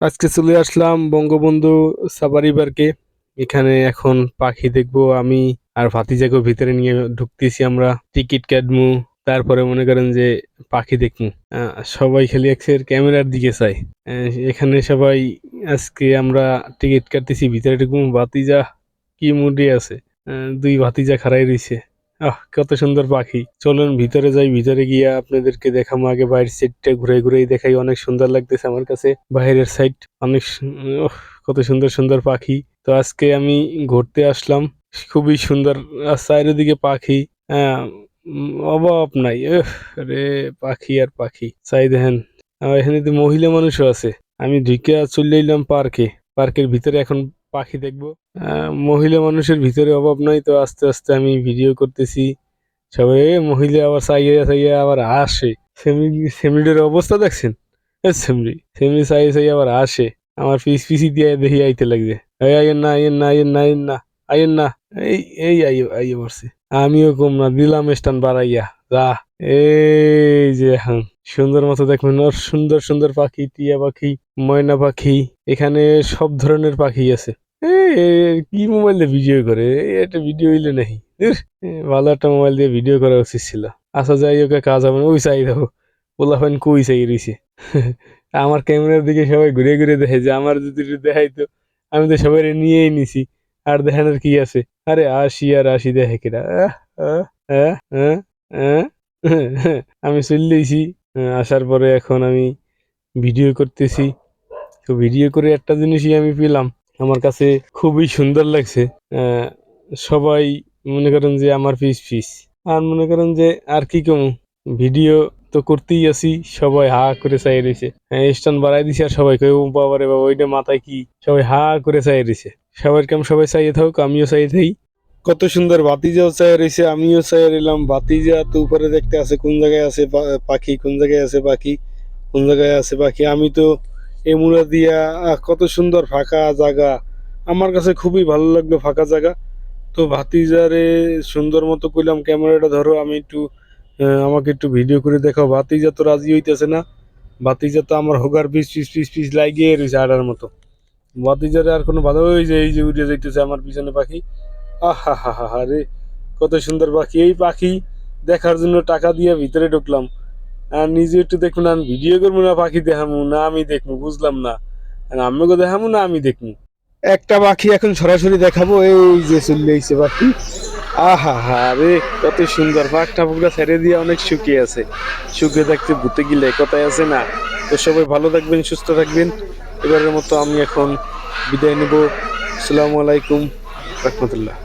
আজকে চলে আসলাম বঙ্গবন্ধু সাফারি পার্কে এখানে এখন পাখি দেখব, আমি আর ভাতিজাকে ভিতরে নিয়ে ঢুকতেছি আমরা। টিকিট কাটবো তারপরে মনে করেন যে পাখি দেখব সবাই খালি এক্সের ক্যামেরার দিকে চাই এখানে সবাই আজকে আমরা টিকিট কাটতেছি, ভিতরে ঢুকবো ভাতিজা কি মুডে আছে? দুই ভাতিজা খাড়াই রইছে। আহ, কত সুন্দর পাখি। চলুন ভিতরে যাই, ভিতরে গিয়ে আপনাদেরকে দেখাবো আগে বাইরের সাইডটা ঘুরে ঘুরেই দেখাই, অনেক সুন্দর লাগতেছে আমার কাছে। বাইরের সাইড অনেক কত সুন্দর সুন্দর পাখি। তো আজকে আমি ঘুরতে আসলাম। খুবই সুন্দর চারিদিকে পাখি। অভাব নাই। রে পাখি আর পাখি। চাই দেখেন। এখানে তো মহিলা মানুষও আছে। আমি ঢুকে চলে এলাম পার্কে। পার্কের ভিতরে এখন পাখি দেখব। মহিলা মানুষের ভিতরে অভাব নাই তো আস্তে আস্তে আমি ভিডিও করতেছি। সবাই মহিলা আবার চাইয়া চাইয়া আবার আসে। সেমি, সেমিডের অবস্থা দেখছেন? সেমরি সেমরি চাই চাই আবার আসে। আমার পিস, পিসি দিয়ে দেখি আইতে লাগছে। এই, আইয়েন না আইয়েন না আইয়েন না আইয়েন না আইয়েন না। এই এই আইয়ে আইয়ে পড়ছে। আমিও কম না, দিলাম স্টান বাড়াইয়া। যা, এই যে এখন। সুন্দর মতো দেখবেন ওর সুন্দর সুন্দর পাখি, টিয়া পাখি, ময়না পাখি, এখানে সব ধরনের পাখি আছে। কি মোবাইল দিয়ে ভিডিও করে? একটা ভিডিও হইলে নাকি? ভালো একটা মোবাইল দিয়ে ভিডিও করা উচিত ছিল। আচ্ছা যাই হোক কাজ হবে ওই চাই দেখো পোলাফাইন কই চাই রইছে? আমার ক্যামেরার দিকে সবাই ঘুরে ঘুরে দেখে যে আমার যদি দেখাইতো আমি তো সবাই নিয়েই নিছি। আর দেখানোর কি আছে? আরে আসি আর আসি দেখে আহ। আমি চললেইছি আসার পরে এখন আমি ভিডিও করতেছি। তো ভিডিও করে একটা জিনিসই আমি পেলাম। আমার কাছে খুবই সুন্দর লাগছে। সবাই মনে করেন যে আমার পিস ফিস আর মনে করেন যে আর কি কম? ভিডিও তো করতেই আছি। সবাই হা করে চাই রয়েছে স্টান বাড়াই দিছে আর সবাই কেউ বাবারে বাবা, ওইটা মাথায় কি? সবাই হা করে চাই রয়েছে সবার কেমন সবাই চাইয়ে থাকুক, আমিও চাই থাই। কত সুন্দর বাতিজাও চাই রয়েছে আমিও চাই রইলাম। বাতিজা তো উপরে দেখতে আছে, কোন জায়গায় আছে পাখি, কোন জায়গায় আছে পাখি, কোন জায়গায় আছে পাখি। আমি তো এমুরা দিয়া কত সুন্দর ফাঁকা জায়গা আমার কাছে খুবই ভালো লাগল ফাঁকা জায়গা তো ভাতিজারে সুন্দর মতো কইলাম, ক্যামেরাটা ধরো, আমি একটু আমাকে একটু ভিডিও করে দেখাও। ভাতিজা তো রাজি হইতেছে না। ভাতিজা তো আমার হোগার পিস পিস পিস পিস লাগিয়ে রয়েছে আড়ার মতো। ভাতিজারে আর কোনো বাধা ওই যে এই যে উড়ে যাইতেছে আমার পিছনে পাখি। আহা হা হা হা রে কত সুন্দর পাখি। এই পাখি দেখার জন্য টাকা দিয়ে ভিতরে ঢুকলাম। আর নিজে একটু দেখুন, আমি ভিডিও করব না, পাখি দেখামু না, আমি দেখব বুঝলাম না। আমিও দেখামু না, আমি দেখব একটা পাখি এখন সরাসরি দেখাবো, এই যে চলে পাখি। আহা হা রে কত সুন্দর। পাখটা পুকুরা ছেড়ে দিয়ে অনেক শুকিয়ে আছে। শুকিয়ে থাকতে ভূতে গিলে কথায় আছে না। তো সবাই ভালো থাকবেন, সুস্থ থাকবেন। এবারের মতো আমি এখন বিদায় নেব। আসসালামু আলাইকুম, রহমতুল্লাহ।